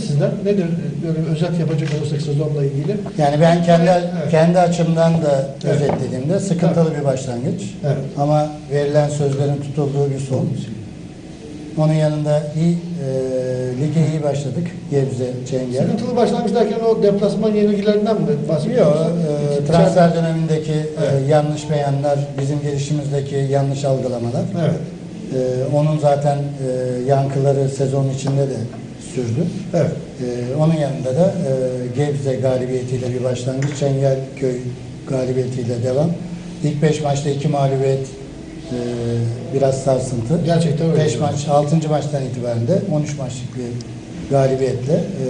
Sizden nedir e, böyle özet yapacak olursak sezonla ilgili? Yani ben kendi Evet. kendi açımdan da Evet. özetlediğimde sıkıntılı bir başlangıç. Evet. Ama verilen sözlerin tutulduğu bir son. Onun yanında iyi e, lige iyi başladık. Gebze, Çengel. Sıkıntılı başlangıç derken o deplasman yenilgilerinden mi Yok, bahsediyoruz? e, transfer dönemindeki e, Evet. yanlış beyanlar, bizim gelişimizdeki yanlış algılamalar. Evet. E, onun zaten e, yankıları sezon içinde de sürdü. Evet. Ee, onun yanında da e, Gebze galibiyetiyle bir başlangıç, Çengelköy galibiyetiyle devam. İlk 5 maçta 2 mağlubiyet, e, biraz sarsıntı. Gerçekten öyle. 5 maç, 6. maçtan itibaren de 13 maçlık bir galibiyetle e,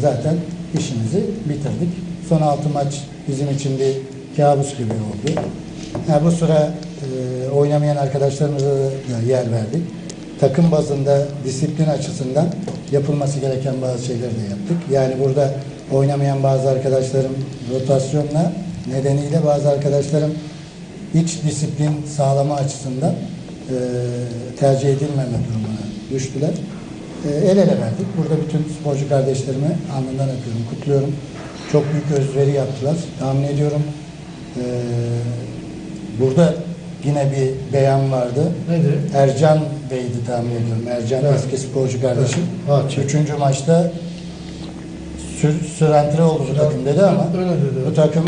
zaten işimizi bitirdik. Son 6 maç bizim için bir kabus gibi oldu. Yani bu sıra e, oynamayan arkadaşlarımıza da yer verdik. Takım bazında disiplin açısından yapılması gereken bazı şeyleri de yaptık. Yani burada oynamayan bazı arkadaşlarım rotasyonla nedeniyle bazı arkadaşlarım iç disiplin sağlama açısından e, tercih edilmeme durumuna düştüler. E, el ele verdik. Burada bütün sporcu kardeşlerimi alnından öpüyorum, kutluyorum. Çok büyük özveri yaptılar. Tahmin ediyorum e, burada yine bir beyan vardı. Nedir? Ercan Bey'di tahmin ediyorum. Ercan Evet. eski sporcu kardeşim. Evet. Ha, Üçüncü maçta sür, sürentre oldu bu takım dedi ama Öyle dedi. bu takım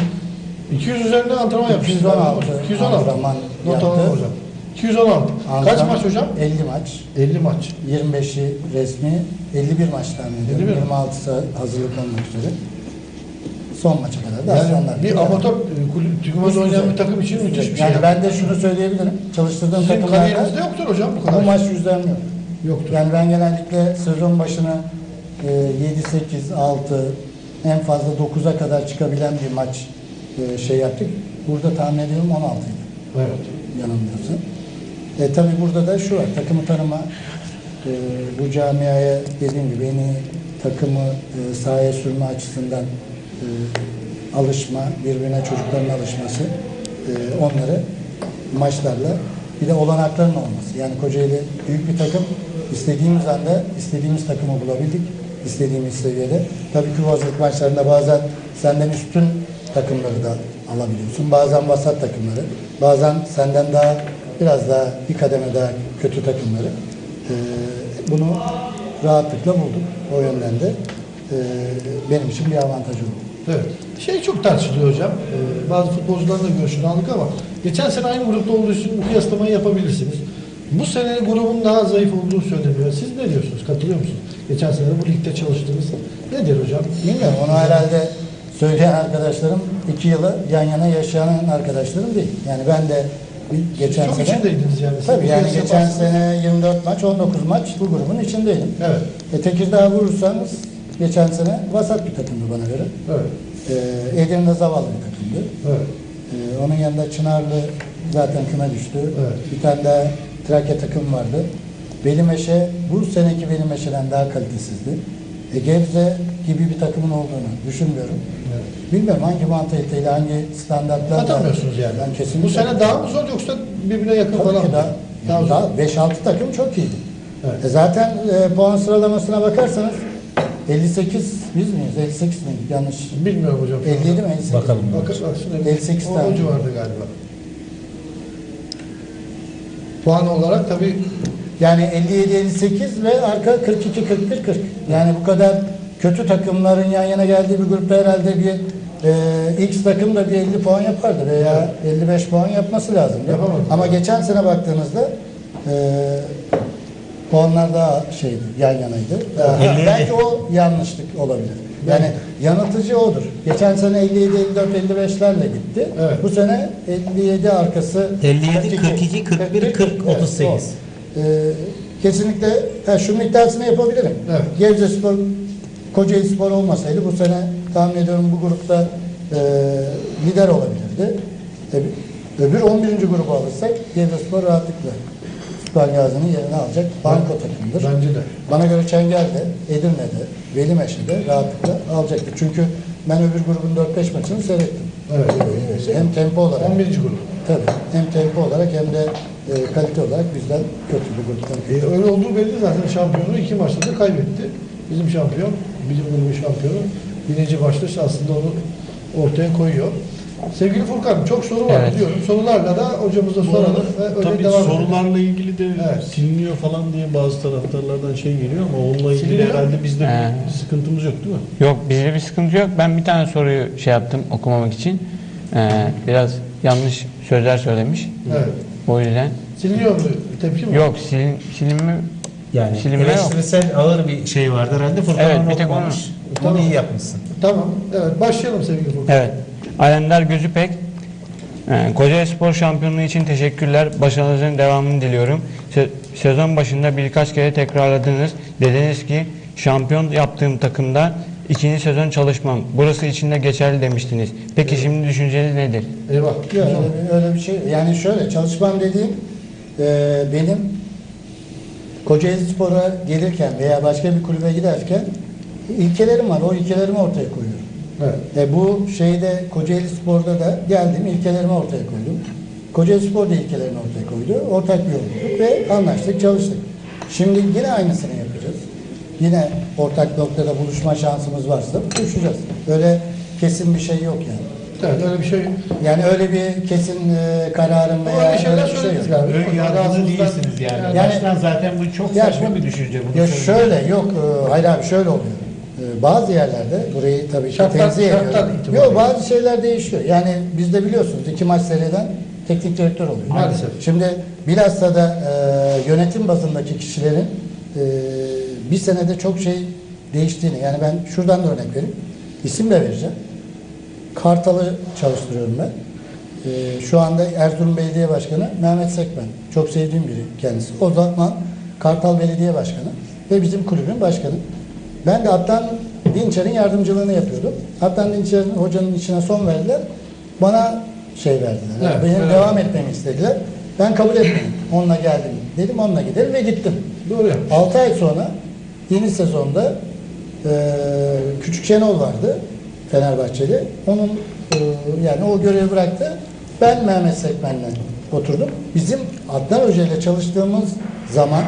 200 üzerinde antrenman yapmış. 216 216. antrenman yaptı. hocam. 216. Kaç antrenman- maç hocam? 50 maç. 50 maç. 25'i resmi, 51 maç tahmin ediyorum. 51. 26'sı hazırlık olmak üzere. Son maça kadar da Yani aslanlar. bir amatör e, kulüp oynayan düzey. bir takım için müthiş bir şey. Yani ben de şunu söyleyebilirim. Çalıştırdığım Sizin takımlarda kariyerinizde yoktur hocam bu kadar. bu maç yüzden yok. Yoktur. Yani ben genellikle sezon başına e, 7, 8, 6 en fazla 9'a kadar çıkabilen bir maç e, şey yaptık. Burada tahmin ediyorum 16 idi Evet. yanılmıyorsam. E, tabii burada da şu var, takımı tanıma, e, bu camiaya dediğim gibi en iyi takımı e, sahaya sürme açısından e, alışma, birbirine çocukların alışması, e, onları maçlarla bir de olanakların olması. Yani Kocaeli büyük bir takım, istediğimiz anda istediğimiz takımı bulabildik, istediğimiz seviyede. Tabii ki hazırlık maçlarında bazen senden üstün takımları da alabiliyorsun. Bazen vasat takımları, bazen senden daha biraz daha bir kademe daha kötü takımları. Ee, bunu rahatlıkla bulduk. O yönden de e, benim için bir avantaj oldu. Evet. Şey çok tartışılıyor hocam. Ee, bazı futbolcuların da görüşünü aldık ama geçen sene aynı grupta olduğu için bu kıyaslamayı yapabilirsiniz. Bu sene grubun daha zayıf olduğu söyleniyor. Siz ne diyorsunuz? Katılıyor musunuz? Geçen sene bu ligde çalıştınız. Nedir hocam? Bilmiyorum onu herhalde söyleyen arkadaşlarım iki yılı yan yana yaşayan arkadaşlarım değil. Yani ben de geçen Çok sene içindeydiniz yani. Tabii yani geçen bahsediyorsunuz. sene 24 maç, 19 maç bu grubun içindeydim. Evet. E, Tekirdağ vurursanız geçen sene vasat bir takımdı bana göre. Evet. E, Edirne zavallı bir takımdı. Evet. E, onun yanında Çınarlı zaten kına düştü. Evet. Bir tane daha Trakya takım vardı. Belimeşe bu seneki Belimeşe'den daha kalitesizdi. E, Gebze gibi bir takımın olduğunu düşünmüyorum. evet. Bilmiyorum hangi mantaliteyle, hangi standartlarla. Atamıyorsunuz yani. Ben kesinlikle. Bu sene daha mı zor yoksa birbirine yakın Tabii falan ki mı? daha, Daha daha 5-6 takım çok iyiydi. Evet. E zaten e, puan sıralamasına bakarsanız 58 biz miyiz? 58 miydik? Yanlış. Bilmiyorum hocam. 57 mi? 58 Bakalım. mi? Bakın bak şimdi 58 o, tane. o civarda galiba. Puan olarak tabii Yani 57-58 ve arka 42-41-40. Yani bu kadar kötü takımların yan yana geldiği bir grupta herhalde bir e, X takım da bir 50 puan yapardı veya 55 puan yapması lazım. Yapamadı. Ama geçen sene baktığınızda e, puanlar daha şeydi, yan yanaydı. 57. belki o yanlışlık olabilir. Yani yanıltıcı odur. Geçen sene 57, 54, 55'lerle gitti. Evet. Bu sene 57 arkası 57, 42, 41, 40, 38. o. Ee, kesinlikle ha, şunun iddiasını yapabilirim. Evet. Gebze Spor, Kocaeli Spor olmasaydı bu sene tahmin ediyorum bu grupta e, lider olabilirdi. E, öbür 11. grubu alırsak Gebze Spor rahatlıkla Süper Gazi'nin yerini alacak banko takımdır. bence de. Bana göre Çengel'de, Edirne'de, Velimeşe'de rahatlıkla alacaktır. Çünkü ben öbür grubun 4-5 maçını seyrettim. Evet. evet, evet. Hem tempo olarak 11. grup. Tabii. Hem tempo olarak hem de e, kalite olarak bizden kötü bir gruptan. E, öyle olduğu belli zaten şampiyonu iki maçta da kaybetti. Bizim şampiyon, bizim grubun şampiyonu birinci başta aslında onu ortaya koyuyor. Sevgili Furkan çok soru var Evet. biliyorum. Sorularla da hocamıza soralım arada ve öyle tabii devam edelim. sorularla ilgili de Evet. siliniyor falan diye bazı taraftarlardan şey geliyor ama onunla ilgili Siliniyor. herhalde bizde bir He. sıkıntımız yok değil mi? Yok bizde bir sıkıntı yok. Ben bir tane soruyu şey yaptım okumamak için. Ee, biraz yanlış sözler söylemiş. Evet. O yüzden. Siliniyor mu? Tepki mi? Yok silin, silinme Yani Silinme yok. eleştirisel ağır bir şey vardır herhalde. Furkan Evet, onu bir tek okumamış. onu. Tamam. iyi yapmışsın. Tamam. Evet başlayalım sevgili Furkan. Evet. Alemdar Gözüpek. Ee, Kocaeli Spor şampiyonluğu için teşekkürler. Başarınızın devamını diliyorum. Se- sezon başında birkaç kere tekrarladınız. Dediniz ki şampiyon yaptığım takımda ikinci sezon çalışmam. Burası için de geçerli demiştiniz. Peki şimdi düşünceniz nedir? Eyvah. Yok öyle bir, öyle bir şey. Yani şöyle çalışmam dediğim e, benim Kocaeli Spor'a gelirken veya başka bir kulübe giderken ilkelerim var. O ilkelerimi ortaya koyuyorum. Evet. E, bu şeyde Kocaeli Spor'da da geldim ilkelerimi ortaya koydum. Kocaeli Spor da ilkelerini ortaya koydu. Ortak bir yol bulduk ve anlaştık, çalıştık. Şimdi yine aynısını yapacağız. Yine ortak noktada buluşma şansımız varsa buluşacağız. Öyle kesin bir şey yok yani. Evet öyle bir şey. Yani öyle bir kesin e, kararım veya Öyle şeyler öyle bir şey yok. galiba. Ön yargılı değilsiniz yani. Yani- Baştan zaten bu çok Ya- saçma bir düşünce. Bunu Ya şöyle yok e, hayır abi şöyle oluyor. E, bazı yerlerde burayı tabii ki Şartlar- tenzih ediyorum. Yok bazı şeyler değişiyor. Yani bizde biliyorsunuz iki maç seyreden teknik direktör oluyor. Maalesef. Şimdi bilhassa da e, yönetim bazındaki kişilerin e, bir senede çok şey değiştiğini yani ben şuradan da örnek vereyim. İsim de vereceğim. Kartal'ı çalıştırıyorum ben. E, şu anda Erzurum Belediye Başkanı Mehmet Sekmen. Çok sevdiğim biri kendisi. O zaman Kartal Belediye Başkanı ve bizim kulübün başkanı. Ben de Adnan Dinçer'in yardımcılığını yapıyordum. Adnan Dinçer'in hocanın içine son verdiler. Bana şey verdiler. Yani Evet, benim evet. devam etmemi istediler. Ben kabul etmedim. Onunla geldim. Dedim onunla gidelim ve gittim. Doğru yapmış. 6 ay sonra yeni sezonda e, Küçük Şenol vardı Fenerbahçeli. Onun e, yani o görevi bıraktı. Ben Mehmet Sekmen'le oturdum. Bizim Adnan Hoca ile çalıştığımız zaman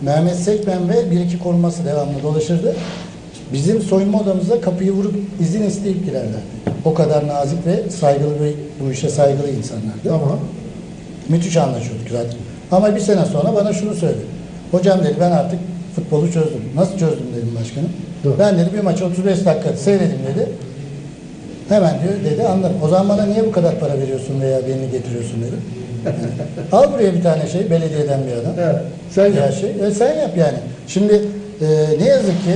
Mehmet Sekmen ve bir iki koruması devamlı dolaşırdı. Bizim soyunma odamıza kapıyı vurup izin isteyip girerlerdi. O kadar nazik ve saygılı bir, bu işe saygılı insanlardı. Tamam. Müthiş anlaşıyorduk zaten. Ama bir sene sonra bana şunu söyledi. Hocam dedi ben artık futbolu çözdüm. Nasıl çözdüm dedim başkanım. Doğru. Ben dedi bir maçı 35 dakika seyredim dedi. Hemen diyor dedi anladım. O zaman bana niye bu kadar para veriyorsun veya beni getiriyorsun dedi. Yani, al buraya bir tane şey belediyeden bir adam. Evet. Sen Ya yap. şey, e, sen yap yani. Şimdi e, ne yazık ki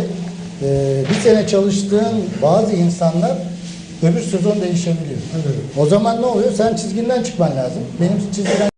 e, bir sene çalıştığın bazı insanlar öbür sezon değişebiliyor. Anladım. O zaman ne oluyor? Sen çizginden çıkman lazım. Benim çizgiden